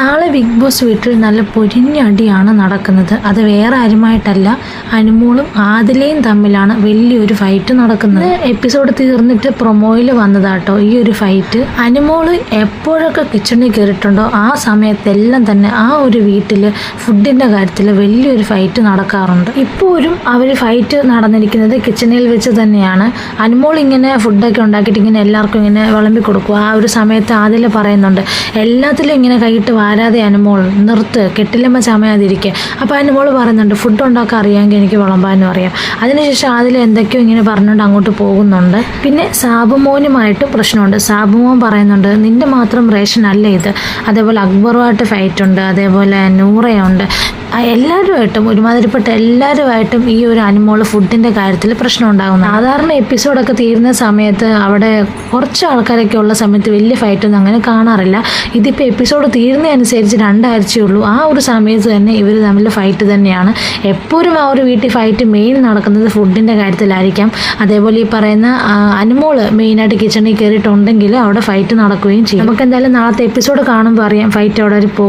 നാളെ big boss വീട്ടിൽ നല്ല പൊരിഞ്ഞടിയാണ് നടക്കുന്നത്. അത് വേറെ ആരുമായിട്ടല്ല അനുമോളും ആദിലയും തമ്മിലാണ് വലിയൊരു ഫൈറ്റ് നടക്കുന്നത്. എപ്പിസോഡ് തീർന്നിട്ട് പ്രൊമോയിൽ വന്നതാട്ടോ ഈ ഒരു ഫൈറ്റ് അനുമോൾ എപ്പോഴൊക്കെ കിച്ചണിൽ കയറിയിട്ടുണ്ടോ ആ സമയത്തെല്ലാം തന്നെ ആ ഒരു വീട്ടിൽ ഫുഡിന്റെ കാര്യത്തിൽ വലിയൊരു ഫൈറ്റ് നടക്കാറുണ്ട്. ഇപ്പോഴും അവർ ഫൈറ്റ് നടന്നിരിക്കുന്നത് കിച്ചണിൽ വെച്ച് തന്നെയാണ്. അനുമോൾ ഇങ്ങനെ ഫുഡൊക്കെ ഉണ്ടാക്കിയിട്ട് ഇങ്ങനെ എല്ലാവർക്കും ഇങ്ങനെ വിളമ്പി കൊടുക്കും. ആ ഒരു സമയത്ത് ആദില പറയുന്നുണ്ട് എല്ലാത്തിലും ഇങ്ങനെ കൈയിട്ട് വാരാതെ അനുമോൾ നിർത്ത്. കെട്ടിലമ്മ ചമയാതിരിക്കുക അപ്പോൾ അനുമോൾ പറയുന്നുണ്ട് ഫുഡ് ഉണ്ടാക്കാൻ അറിയാമെങ്കിൽ എനിക്ക് വിളമ്പാനും അറിയാം. അതിനുശേഷം അതിൽ എന്തൊക്കെയോ ഇങ്ങനെ പറഞ്ഞുകൊണ്ട് അങ്ങോട്ട് പോകുന്നുണ്ട്. പിന്നെ സാബുമോനുമായിട്ട് പ്രശ്നമുണ്ട്. സാബുമോൻ പറയുന്നുണ്ട് നിന്റെ മാത്രം റേഷൻ അല്ല ഇത്. അതേപോലെ അക്ബറുമായിട്ട് ഫൈറ്റ് ഉണ്ട്. അതേപോലെ നൂറയുണ്ട്. എല്ലാവരുമായിട്ടും ഒരുമാതിരിപ്പെട്ട എല്ലാവരുമായിട്ടും ഈ ഒരു അനിമോൾ ഫുഡിന്റെ കാര്യത്തിൽ പ്രശ്നം ഉണ്ടാകുന്നു സാധാരണ എപ്പിസോഡൊക്കെ തീരുന്ന സമയത്ത് അവിടെ കുറച്ച് ആൾക്കാരൊക്കെ ഉള്ള സമയത്ത് വലിയ ഫൈറ്റൊന്നും അങ്ങനെ കാണാറില്ല. ഇതിപ്പോൾ എപ്പിസോഡ് തീരുന്നതനുസരിച്ച് രണ്ടാഴ്ചയേ ഉള്ളൂ ആ ഒരു സമയത്ത് തന്നെ ഇവർ തമ്മിൽ ഫൈറ്റ് തന്നെയാണ്. എപ്പോഴും ആ ഒരു വീട്ടിൽ ഫൈറ്റ് മെയിൻ നടക്കുന്നത് ഫുഡിന്റെ കാര്യത്തിലായിരിക്കാം. അതേപോലെ ഈ പറയുന്ന അനുമോൾ മെയിനായിട്ട് കിച്ചണിൽ കയറിയിട്ടുണ്ടെങ്കിൽ അവിടെ ഫൈറ്റ് നടക്കുകയും ചെയ്യും. നമുക്ക് എന്തായാലും നാളത്തെ എപ്പിസോഡ് കാണുമ്പോൾ അറിയാം ഫൈറ്റ് അവിടെ പോകും.